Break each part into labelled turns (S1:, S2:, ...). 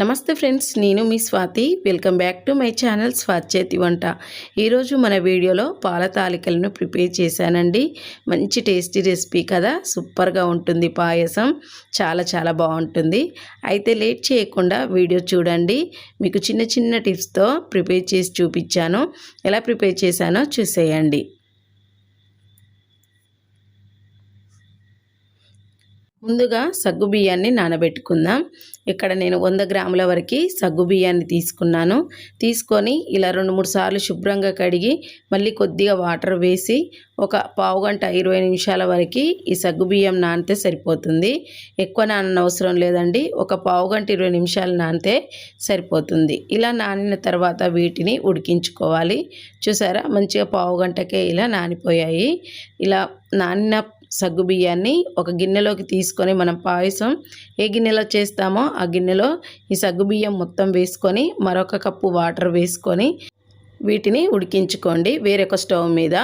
S1: నమస్తే ఫ్రెండ్స్ నేను మీ Swathi. Welcome back to my channel Swathi చేతి వంట. ఈరోజు మన వీడియోలో పాల తాలికలను ప్రిపేర్ చేశానండి. మంచి టేస్టీ రెసిపీ కదా? సూపర్గా ఉంటుంది పాయసం. చాలా చాలా బాగుంటుంది. అయితే లేట్ చేయకుండా వీడియో చూడండి. మీకు చిన్న చిన్న టిప్స్తో ప్రిపేర్ చేసి చూపించాను. ఎలా ప్రిపేర్ చేశానో చూసేయండి. ముందుగా సగ్గు బియ్యాన్ని నానబెట్టుకుందాం. ఇక్కడ నేను వంద గ్రాముల వరకు సగ్గు బియ్యాన్ని తీసుకున్నాను. తీసుకొని ఇలా రెండు మూడు సార్లు శుభ్రంగా కడిగి మళ్ళీ కొద్దిగా వాటర్ వేసి ఒక పావు గంట ఇరవై నిమిషాల వరకు ఈ సగ్గు బియ్యం నానితే సరిపోతుంది. ఎక్కువ నానన అవసరం లేదండి. ఒక పావు గంట ఇరవై నిమిషాలు నానితే సరిపోతుంది. ఇలా నానిన తర్వాత వీటిని ఉడికించుకోవాలి. చూసారా? మంచిగా పావు గంటకే ఇలా నానిపోయాయి. ఇలా నానిన సగ్గుబియ్యాన్ని ఒక గిన్నెలోకి తీసుకొని మనం పాయసం ఏ గిన్నెలో చేస్తామో ఆ గిన్నెలో ఈ సగ్గుబియ్యం మొత్తం వేసుకొని మరొక కప్పు వాటర్ వేసుకొని వీటిని ఉడికించుకోండి వేరొక స్టవ్ మీద.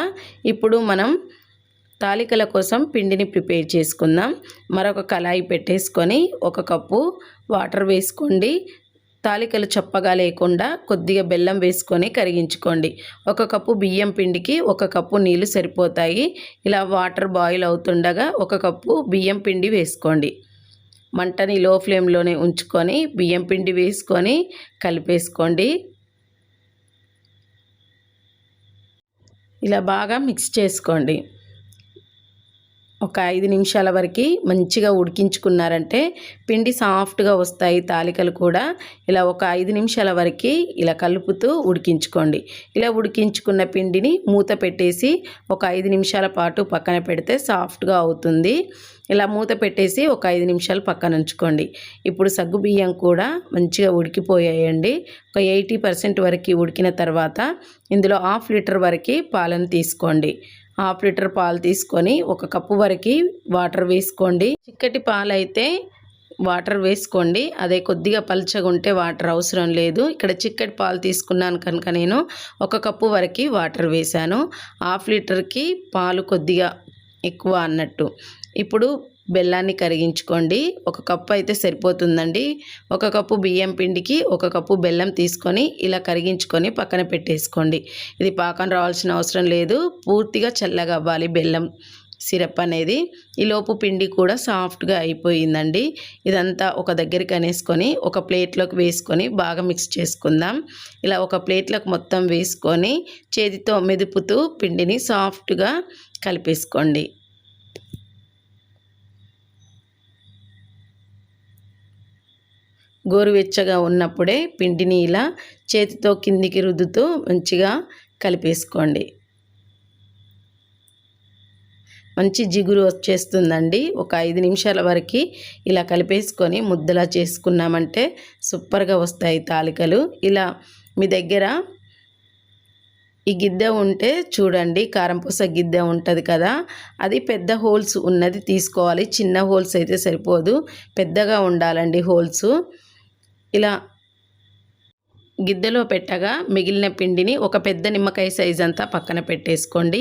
S1: ఇప్పుడు మనం తాలికల కోసం పిండిని ప్రిపేర్ చేసుకుందాం. మరొక కళాయి పెట్టేసుకొని ఒక కప్పు వాటర్ వేసుకోండి. తాలికలు చప్పగా లేకుండా కొద్దిగా బెల్లం వేసుకొని కరిగించుకోండి. ఒక కప్పు బియ్యం పిండికి ఒక కప్పు నీళ్ళు సరిపోతాయి. ఇలా వాటర్ బాయిల్ అవుతుండగా ఒక కప్పు బియ్యం పిండి వేసుకోండి. మంటని లో ఫ్లేమ్లోనే ఉంచుకొని బియ్యం పిండి వేసుకొని కలిపేసుకోండి. ఇలా బాగా మిక్స్ చేసుకోండి. ఒక ఐదు నిమిషాల వరకు మంచిగా ఉడికించుకున్నారంటే పిండి సాఫ్ట్గా వస్తాయి తాలికలు కూడా. ఇలా ఒక ఐదు నిమిషాల వరకు ఇలా కలుపుతూ ఉడికించుకోండి. ఇలా ఉడికించుకున్న పిండిని మూత పెట్టేసి ఒక ఐదు నిమిషాల పాటు పక్కన పెడితే సాఫ్ట్గా అవుతుంది. ఇలా మూత పెట్టేసి ఒక ఐదు నిమిషాలు పక్కన ఉంచుకోండి. ఇప్పుడు సగ్గు బియ్యం కూడా మంచిగా ఉడికిపోయాయండి. ఒక ఎయిటీ పర్సెంట్ వరకు ఉడికిన తర్వాత ఇందులో హాఫ్ లీటర్ వరకు పాలను తీసుకోండి. హాఫ్ లీటర్ పాలు తీసుకొని ఒక కప్పు వరకు వాటర్ వేసుకోండి. చిక్కటి పాలు అయితే వాటర్ వేసుకోండి. అదే కొద్దిగా పల్చగా ఉంటే వాటర్ అవసరం లేదు. ఇక్కడ చిక్కటి పాలు తీసుకున్నాను కనుక నేను ఒక కప్పు వరకు వాటర్ వేశాను. హాఫ్ లీటర్కి పాలు కొద్దిగా ఎక్కువ అన్నట్టు. ఇప్పుడు బెల్లాన్ని కరిగించుకోండి. ఒక కప్పు అయితే సరిపోతుందండి. ఒక కప్పు బియ్యం పిండికి ఒక కప్పు బెల్లం తీసుకొని ఇలా కరిగించుకొని పక్కన పెట్టేసుకోండి. ఇది పాకం రావాల్సిన అవసరం లేదు. పూర్తిగా చల్లగా అవ్వాలి బెల్లం సిరప్ అనేది. ఈ లోపు పిండి కూడా సాఫ్ట్గా అయిపోయిందండి. ఇదంతా ఒక దగ్గరికి అనేసుకొని ఒక ప్లేట్లోకి వేసుకొని బాగా మిక్స్ చేసుకుందాం. ఇలా ఒక ప్లేట్లోకి మొత్తం వేసుకొని చేతితో మెదుపుతూ పిండిని సాఫ్ట్గా కలిపేసుకోండి. గోరువెచ్చగా ఉన్నప్పుడే పిండిని ఇలా చేతితో కిందికి రుద్దుతూ మంచిగా కలిపేసుకోండి. మంచి జిగురు వచ్చేస్తుందండి. ఒక ఐదు నిమిషాల వరకు ఇలా కలిపేసుకొని ముద్దలా చేసుకున్నామంటే సూపర్గా వస్తాయి తాలికలు. ఇలా మీ దగ్గర ఈ గిద్దె ఉంటే చూడండి కారంపూస గిద్దె ఉంటుంది కదా అది పెద్ద హోల్స్ ఉన్నది తీసుకోవాలి. చిన్న హోల్స్ అయితే సరిపోదు. పెద్దగా ఉండాలండి హోల్స్. ఇలా గిద్దెలో పెట్టగా మిగిలిన పిండిని ఒక పెద్ద నిమ్మకాయ సైజ్ అంతా పక్కన పెట్టేసుకోండి.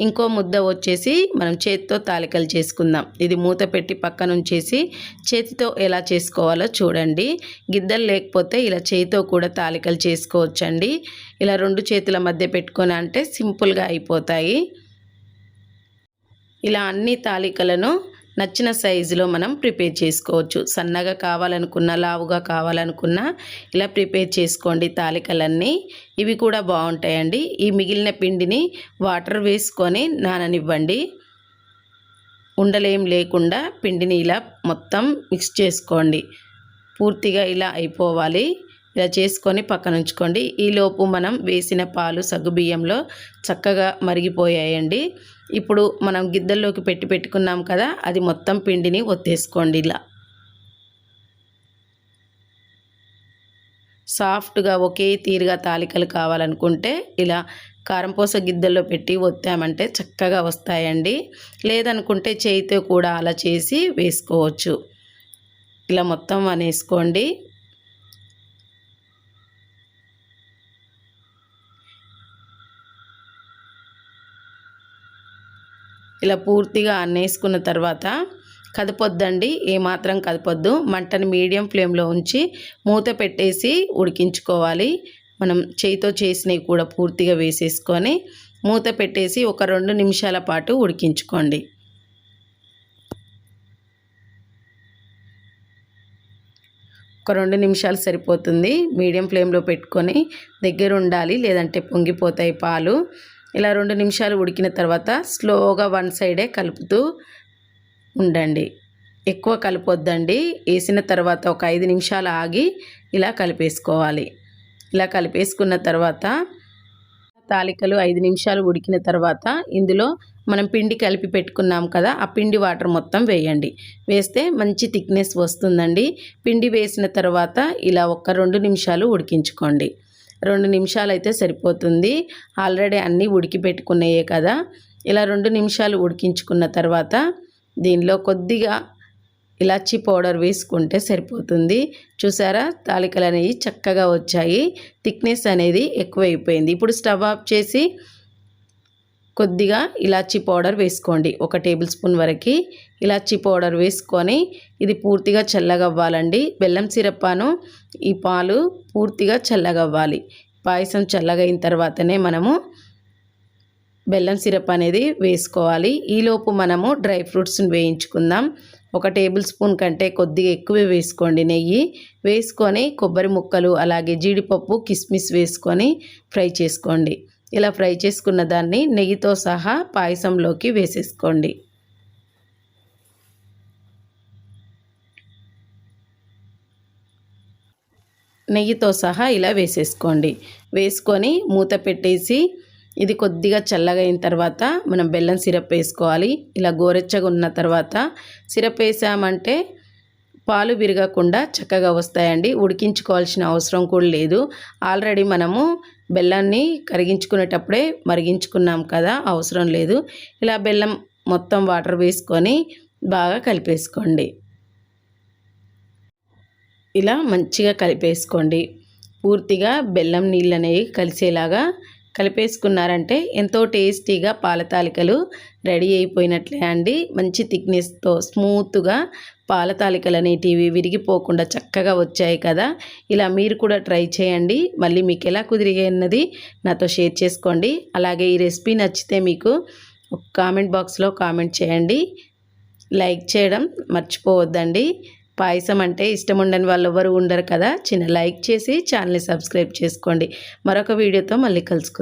S1: ఇంకో ముద్ద వచ్చేసి మనం చేతితో తాలికలు చేసుకుందాం. ఇది మూత పెట్టి పక్కన ఉంచేసి చేతితో ఎలా చేసుకోవాలో చూడండి. గిద్దలు లేకపోతే ఇలా చేతితో కూడా తాలికలు చేసుకోవచ్చండి. ఇలా రెండు చేతుల మధ్య పెట్టుకొని అంటే సింపుల్గా అయిపోతాయి. ఇలా అన్ని తాలికలను నచ్చిన సైజులో మనం ప్రిపేర్ చేసుకోవచ్చు. సన్నగా కావాలనుకున్న లావుగా కావాలనుకున్న ఇలా ప్రిపేర్ చేసుకోండి. తాలికలన్నీ ఇవి కూడా బాగుంటాయండి. ఈ మిగిలిన పిండిని వాటర్ వేసుకొని నాననివ్వండి. ఉండలేం లేకుండా పిండిని ఇలా మొత్తం మిక్స్ చేసుకోండి. పూర్తిగా ఇలా అయిపోవాలి. ఇలా చేసుకొని పక్కన ఉంచుకోండి. ఈలోపు మనం వేసిన పాలు సగ్గుబియ్యంలో చక్కగా మరిగిపోయాయండి. ఇప్పుడు మనం గిద్దల్లోకి పెట్టి పెట్టుకున్నాం కదా అది మొత్తం పిండిని ఒత్తేసుకోండి ఇలా. సాఫ్ట్గా ఒకే తీరుగా తాలికలు కావాలనుకుంటే ఇలా కారంపూస గిద్దల్లో పెట్టి ఒత్తామంటే చక్కగా వస్తాయండి. లేదనుకుంటే చేయితో కూడా అలా చేసి వేసుకోవచ్చు. ఇలా మొత్తం అనేసుకోండి. ఇలా పూర్తిగా అన్నేసుకున్న తర్వాత కదపొద్దండి ఏమాత్రం కదపొద్దు. మంటని మీడియం ఫ్లేమ్లో ఉంచి మూత పెట్టేసి ఉడికించుకోవాలి. మనం చేయితో చేసినవి కూడా పూర్తిగా వేసేసుకొని మూత పెట్టేసి ఒక రెండు నిమిషాల పాటు ఉడికించుకోండి. ఒక రెండు నిమిషాలు సరిపోతుంది. మీడియం ఫ్లేమ్లో పెట్టుకొని దగ్గర ఉండాలి లేదంటే పొంగిపోతాయి పాలు. ఇలా రెండు నిమిషాలు ఉడికిన తర్వాత స్లోగా వన్ సైడే కలుపుతూ ఉండండి. ఎక్కువ కలపొద్దండి. వేసిన తర్వాత ఒక ఐదు నిమిషాలు ఆగి ఇలా కలిపేసుకోవాలి. ఇలా కలిపేసుకున్న తర్వాత తాలికలు ఐదు నిమిషాలు ఉడికిన తర్వాత ఇందులో మనం పిండి కలిపి పెట్టుకున్నాం కదా ఆ పిండి వాటర్ మొత్తం వేయండి. వేస్తే మంచి థిక్నెస్ వస్తుందండి. పిండి వేసిన తర్వాత ఇలా ఒక రెండు నిమిషాలు ఉడికించుకోండి. రెండు నిమిషాలు అయితే సరిపోతుంది. ఆల్రెడీ అన్నీ ఉడికి పెట్టుకున్నాయే కదా. ఇలా రెండు నిమిషాలు ఉడికించుకున్న తర్వాత దీనిలో కొద్దిగా ఇలాచీ పౌడర్ వేసుకుంటే సరిపోతుంది. చూసారా? తాలికలు అనేవి చక్కగా వచ్చాయి. థిక్నెస్ అనేది ఎక్కువైపోయింది. ఇప్పుడు స్టవ్ ఆఫ్ చేసి కొద్దిగా ఇలాచీ పౌడర్ వేసుకోండి. ఒక టేబుల్ స్పూన్ వరకు ఇలాచీ పౌడర్ వేసుకొని ఇది పూర్తిగా చల్లగవ్వాలండి. బెల్లం సిరప్పాను ఈ పాలు పూర్తిగా చల్లగవ్వాలి. పాయసం చల్లగైన తర్వాతనే మనము బెల్లం సిరప్ అనేది వేసుకోవాలి. ఈలోపు మనము డ్రై ఫ్రూట్స్ని వేయించుకుందాం. ఒక టేబుల్ స్పూన్ కంటే కొద్దిగా ఎక్కువే వేసుకోండి నెయ్యి. వేసుకొని కొబ్బరి ముక్కలు అలాగే జీడిపప్పు కిస్మిస్ వేసుకొని ఫ్రై చేసుకోండి. ఇలా ఫ్రై చేసుకున్న దాన్ని నెయ్యితో సహా పాయసంలోకి వేసేసుకోండి. నెయ్యితో సహా ఇలా వేసేసుకోండి. వేసుకొని మూత పెట్టేసి ఇది కొద్దిగా చల్లగా అయిన తర్వాత మనం బెల్లం సిరప్ వేసుకోవాలి. ఇలా గోరెచ్చగా ఉన్న తర్వాత సిరప్ వేసామంటే పాలు విరగకుండా చక్కగా వస్తాయండి. ఉడికించుకోవాల్సిన అవసరం కూడా లేదు. ఆల్రెడీ మనము బెల్లాన్ని కరిగించుకునేటప్పుడే మరిగించుకున్నాం కదా అవసరం లేదు. ఇలా బెల్లం మొత్తం వాటర్ వేసుకొని బాగా కలిపేసుకోండి. ఇలా మంచిగా కలిపేసుకోండి. పూర్తిగా బెల్లం నీళ్ళు అనేవి కలిసేలాగా కలిపేసుకున్నారంటే ఎంతో టేస్టీగా పాల తాలికలు రెడీ అయిపోయినట్లే అండి. మంచి థిక్నెస్తో స్మూత్గా పాల తాలికలు అనేటివి విరిగిపోకుండా చక్కగా వచ్చాయి కదా. ఇలా మీరు కూడా ట్రై చేయండి. మళ్ళీ మీకు ఎలా కుదిరిగన్నది నాతో షేర్ చేసుకోండి. అలాగే ఈ రెసిపీ నచ్చితే మీకు కామెంట్ బాక్స్లో కామెంట్ చేయండి. లైక్ చేయడం మర్చిపోవద్దండి. పాయసం అంటే ఇష్టం ఉండని వాళ్ళు ఎవరు ఉండరు కదా. చిన్న లైక్ చేసి ఛానల్ని సబ్స్క్రైబ్ చేసుకోండి. మరొక వీడియోతో మళ్ళీ కలుసుకుందాం.